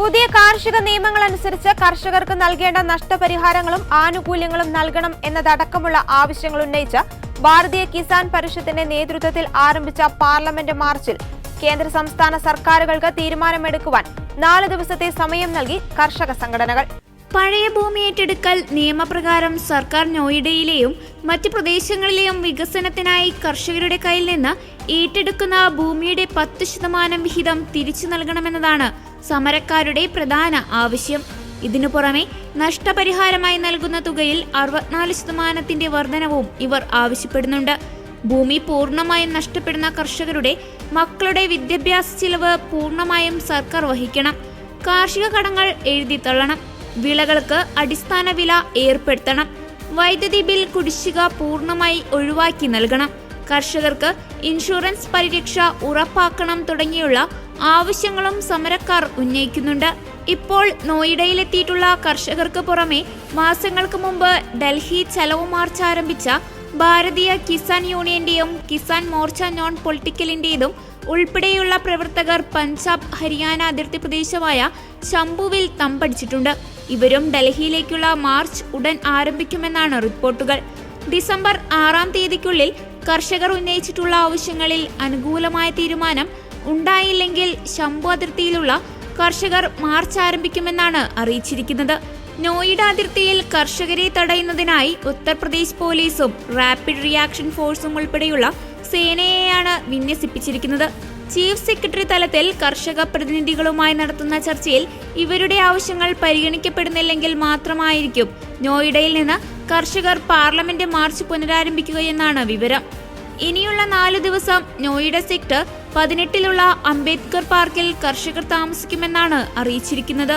പുതിയ കാർഷിക നിയമങ്ങൾ അനുസരിച്ച് കർഷകർക്ക് നൽകേണ്ട നഷ്ടപരിഹാരങ്ങളും ആനുകൂല്യങ്ങളും നൽകണം എന്നതടക്കമുള്ള ആവശ്യങ്ങൾ ഉന്നയിച്ച് ഭാരതീയ കിസാൻ പരിഷത്തിന്റെ നേതൃത്വത്തിൽ ആരംഭിച്ച പാർലമെന്റ് മാർച്ചിൽ കേന്ദ്ര സംസ്ഥാന സർക്കാരുകൾക്ക് തീരുമാനമെടുക്കുവാൻ നാല് ദിവസത്തെ സമയം നൽകി കർഷക സംഘടനകൾ. പഴയ ഭൂമി ഏറ്റെടുക്കൽ നിയമപ്രകാരം സർക്കാർ നോയിഡയിലെയും മറ്റ് പ്രദേശങ്ങളിലെയും വികസനത്തിനായി കർഷകരുടെ കയ്യിൽ നിന്ന് ഏറ്റെടുക്കുന്ന ഭൂമിയുടെ പത്ത് ശതമാനം വിഹിതം തിരിച്ചു നൽകണമെന്നതാണ് സമരക്കാരുടെ പ്രധാന ആവശ്യം. ഇതിനു പുറമെ നഷ്ടപരിഹാരമായി നൽകുന്ന തുകയിൽ അറുപത്തിനാല് ശതമാനത്തിന്റെ വർധനവും ഇവർ ആവശ്യപ്പെടുന്നുണ്ട്. ഭൂമി പൂർണമായും നഷ്ടപ്പെടുന്ന കർഷകരുടെ മക്കളുടെ വിദ്യാഭ്യാസ ചിലവ് പൂർണമായും സർക്കാർ വഹിക്കണം. കാർഷിക കടങ്ങൾ എഴുതി തള്ളണം. വിളകൾക്ക് അടിസ്ഥാന വില ഏർപ്പെടുത്തണം. വൈദ്യുതി ബിൽ കുടിശ്ശിക പൂർണമായി ഒഴിവാക്കി നൽകണം. കർഷകർക്ക് ഇൻഷുറൻസ് പരിരക്ഷ ഉറപ്പാക്കണം തുടങ്ങിയുള്ള ആവശ്യങ്ങളും സമരക്കാർ ഉന്നയിക്കുന്നുണ്ട്. ഇപ്പോൾ നോയിഡയിലെത്തിയിട്ടുള്ള കർഷകർക്ക് പുറമെ മാസങ്ങൾക്ക് മുമ്പ് ഡൽഹി ചലവ് മാർച്ച് ആരംഭിച്ച ഭാരതീയ കിസാൻ യൂണിയന്റെയും കിസാൻ മോർച്ച നോൺ പൊളിറ്റിക്കലിന്റേതും ഉൾപ്പെടെയുള്ള പ്രവർത്തകർ പഞ്ചാബ് ഹരിയാന അതിർത്തി പ്രദേശമായ ശംഭുവിൽ തമ്പടിച്ചിട്ടുണ്ട്. ഇവരും ഡൽഹിയിലേക്കുള്ള മാർച്ച് ഉടൻ ആരംഭിക്കുമെന്നാണ് റിപ്പോർട്ടുകൾ. ഡിസംബർ ആറാം തീയതിക്കുള്ളിൽ കർഷകർ ഉന്നയിച്ചിട്ടുള്ള ആവശ്യങ്ങളിൽ അനുകൂലമായ തീരുമാനം ഉണ്ടായില്ലെങ്കിൽ ശംഭു അതിർത്തിയിലുള്ള കർഷകർ മാർച്ച് ആരംഭിക്കുമെന്നാണ് അറിയിച്ചിരിക്കുന്നത്. നോയിഡ അതിർത്തിയിൽ കർഷകരെ തടയുന്നതിനായി ഉത്തർപ്രദേശ് പോലീസും റാപ്പിഡ് റിയാക്ഷൻ ഫോഴ്സും ഉൾപ്പെടെയുള്ള സേനയെയാണ് വിന്യസിപ്പിച്ചിരിക്കുന്നത്. ചീഫ് സെക്രട്ടറി തലത്തിൽ കർഷക പ്രതിനിധികളുമായി നടത്തുന്ന ചർച്ചയിൽ ഇവരുടെ ആവശ്യങ്ങൾ പരിഗണിക്കപ്പെടുന്നില്ലെങ്കിൽ മാത്രമായിരിക്കും നോയിഡയിൽ നിന്ന് കർഷകർ പാർലമെന്റ് മാർച്ച് പുനരാരംഭിക്കുകയെന്നാണ് വിവരം. ഇനിയുള്ള നാലു ദിവസം നോയിഡ സെക്ടർ പതിനെട്ടിലുള്ള അംബേദ്കർ പാർക്കിൽ കർഷകർ താമസിക്കുമെന്നാണ് അറിയിച്ചിരിക്കുന്നത്.